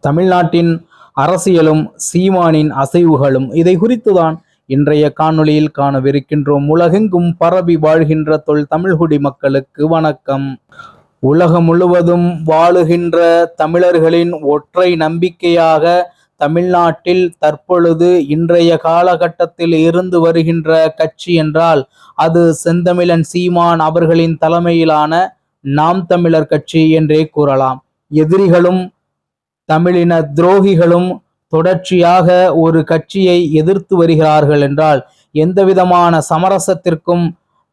தமிழ்நாட்டின் அரசியலும் சீமானின் அசைவுகளும் இதை குறித்துதான் இன்றைய காணொளியில் காணவிருக்கின்றோம். உலகெங்கும் பரவி வாழ்கின்ற தொல் தமிழ்குடி மக்களுக்கு வணக்கம். உலகம் முழுவதும் வாழுகின்ற தமிழர்களின் ஒற்றை நம்பிக்கையாக தமிழ்நாட்டில் தற்பொழுது இன்றைய காலகட்டத்தில் இருந்து வருகின்ற கட்சி என்றால் அது செந்தமிழன் சீமான் அவர்களின் தலைமையிலான நாம் தமிழர் கட்சி என்றே கூறலாம். எதிரிகளும் தமிழின துரோகிகளும் தொடர்ச்சியாக ஒரு கட்சியை எதிர்த்து வருகிறார்கள் என்றால் எந்த விதமான சமரசத்திற்கும்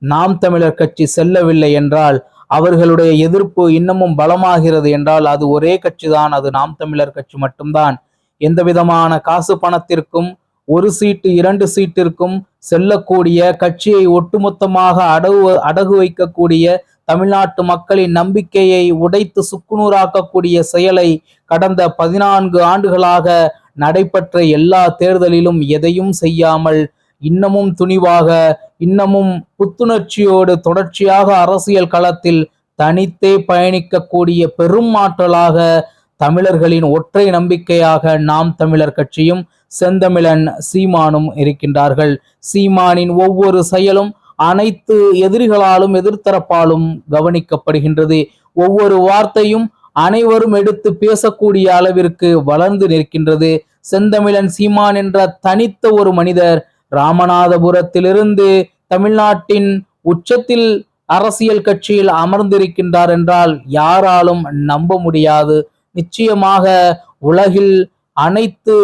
நாம் தமிழர் கட்சி செல்லவில்லை என்றால் அவர்களுடைய எதிர்ப்பு இன்னமும் பலமாகிறது என்றால் அது ஒரே கட்சிதான் அது நாம் தமிழர் கட்சி மட்டும்தான். எந்த விதமான காசு பணத்திற்கும் ஒரு சீட்டு இரண்டு சீட்டிற்கும் செல்லக்கூடிய கட்சியை ஒட்டுமொத்தமாக அடகு அடகு வைக்கக்கூடிய தமிழ்நாட்டு மக்களின் நம்பிக்கையை உடைத்து சுக்குநூறாக்கக்கூடிய செயலை கடந்த பதினான்கு ஆண்டுகளாக நடைபெற்ற எல்லா தேர்தலிலும் எதையும் செய்யாமல் இன்னமும் துணிவாக இன்னமும் புத்துணர்ச்சியோடு தொடர்ச்சியாக அரசியல் களத்தில் தனித்தே பயணிக்கக்கூடிய பெரும் ஆற்றலாக தமிழர்களின் ஒற்றை நம்பிக்கையாக நாம் தமிழர் கட்சியும் செந்தமிழன் சீமானும் இருக்கின்றார்கள். சீமானின் ஒவ்வொரு செயலும் அனைத்து எதிரிகளாலும் எதிர்த்தரப்பாலும் கவனிக்கப்படுகின்றது. ஒவ்வொரு வார்த்தையும் அனைவரும் எடுத்து பேசக்கூடிய அளவிற்கு வளர்ந்து நிற்கின்றது. செந்தமிழன் சீமான் என்ற தனித்த ஒரு மனிதர் ராமநாதபுரத்திலிருந்து தமிழ்நாட்டின் உச்சத்தில் அரசியல் கட்சியில் அமர்ந்திருக்கின்றார் என்றால் யாராலும் நம்ப முடியாது. நிச்சயமாக உலகில் அனைத்து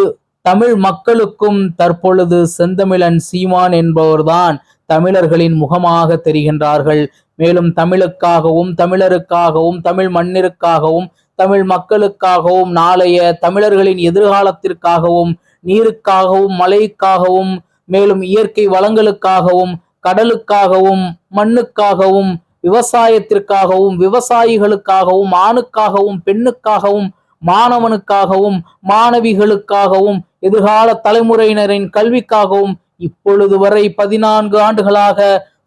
தமிழ் மக்களுக்கும் தற்பொழுது செந்தமிழன் சீமான் என்பவர்தான் தமிழர்களின் முகமாக தெரிகின்றார்கள். மேலும் தமிழுக்காகவும் தமிழருக்காகவும் தமிழ் மண்ணிற்காகவும் தமிழ் மக்களுக்காகவும் நாளைய தமிழர்களின் எதிர்காலத்திற்காகவும் நீருக்காகவும் மழைக்காகவும் மேலும் இயற்கை வளங்களுக்காகவும் கடலுக்காகவும் மண்ணுக்காகவும் விவசாயத்திற்காகவும் விவசாயிகளுக்காகவும் ஆணுக்காகவும் பெண்ணுக்காகவும் மாணவனுக்காகவும் மாணவிகளுக்காகவும் எதிர்கால தலைமுறையினரின் கல்விக்காகவும் இப்பொழுது வரை பதினான்கு ஆண்டுகளாக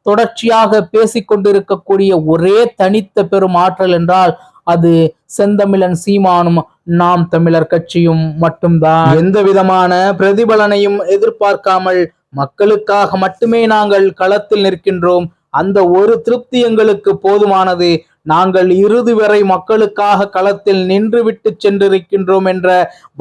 தொடர்ச்சியாக பேசிக்கொண்டிருக்கக்கூடிய ஒரே தனித்த பெரும் ஆற்றல் என்றால் அது செந்தமிழன் சீமானும் நாம் தமிழர் கட்சியும் மட்டும்தான். எந்த விதமான பிரதிபலனையும் எதிர்பார்க்காமல் மக்களுக்காக மட்டுமே நாங்கள் களத்தில் நிற்கின்றோம். அந்த ஒரு திருப்தி எங்களுக்கு போதுமானது. நாங்கள் இறுதி வரை மக்களுக்காக களத்தில் நின்று விட்டு சென்றிருக்கின்றோம் என்ற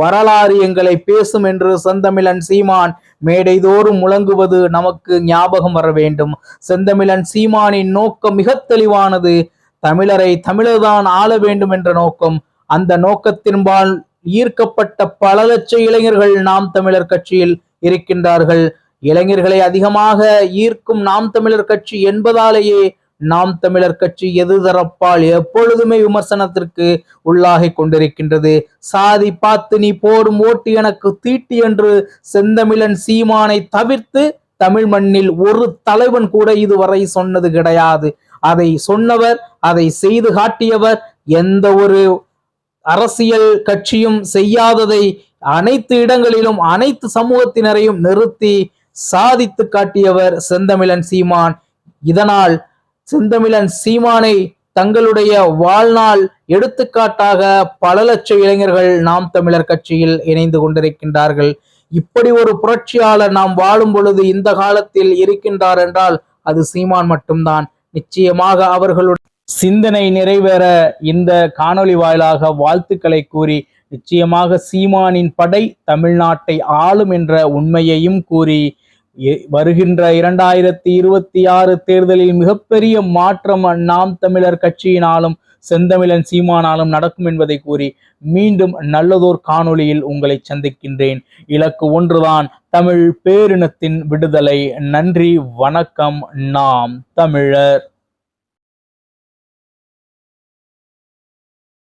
வரலாறு எங்களை பேசும் என்று செந்தமிழன் சீமான் மேடைதோறும் முழங்குவது நமக்கு ஞாபகம் வர வேண்டும். செந்தமிழன் சீமானின் நோக்கம் மிக தெளிவானது. தமிழரை தமிழர்தான் ஆள வேண்டும் என்ற நோக்கம். அந்த நோக்கத்தின்பால் ஈர்க்கப்பட்ட பல லட்ச இளைஞர்கள் நாம் தமிழர் கட்சியில் இருக்கின்றார்கள். இளைஞர்களை அதிகமாக ஈர்க்கும் நாம் தமிழர் கட்சி என்பதாலேயே நாம் தமிழர் கட்சி எதிர்தரப்பால் எப்பொழுதுமே விமர்சனத்திற்கு உள்ளாகி கொண்டிருக்கின்றது. சாதி பார்த்து நீ போடும் ஓட்டு எனக்கு தீட்டி என்று செந்தமிழன் சீமானை தவிர்த்து தமிழ் மண்ணில் ஒரு தலைவன் கூட இதுவரை சொன்னது கிடையாது. அதை சொன்னவர் அதை செய்து காட்டியவர் எந்த ஒரு அரசியல் கட்சியும் செய்யாததை அனைத்து இடங்களிலும் அனைத்து சமூகத்தினரையும் நிறுத்தி சாதித்து காட்டியவர் செந்தமிழன் சீமான். இதனால் செந்தமிழன் சீமானை தங்களுடைய வாழ்நாள் எடுத்துக்காட்டாக பல லட்ச இளைஞர்கள் நாம் தமிழர் கட்சியில் இணைந்து கொண்டிருக்கின்றார்கள். இப்படி ஒரு புரட்சியாளர் நாம் வாழும் பொழுது இந்த காலத்தில் இருக்கின்றார் என்றால் அது சீமான் மட்டும்தான். நிச்சயமாக அவர்களுடைய சிந்தனை நிறைவேற இந்த காணொளி வாயிலாக வாழ்த்துக்களை கூறி நிச்சயமாக சீமானின் படை தமிழ்நாட்டை ஆளும் என்ற உண்மையையும் கூறி வருகின்ற இரண்டாயிரத்தி இருபத்தி ஆறு தேர்தலில் மிகப்பெரிய மாற்றம் நாம் தமிழர் கட்சியினாலும் செந்தமிழன் சீமானாலும் நடக்கும் என்பதை கூறி மீண்டும் நல்லதோர் காணொளியில் உங்களை சந்திக்கின்றேன். இலக்கு ஒன்றுதான் தமிழ் பேரினத்தின் விடுதலை. நன்றி வணக்கம் நாம் தமிழர்.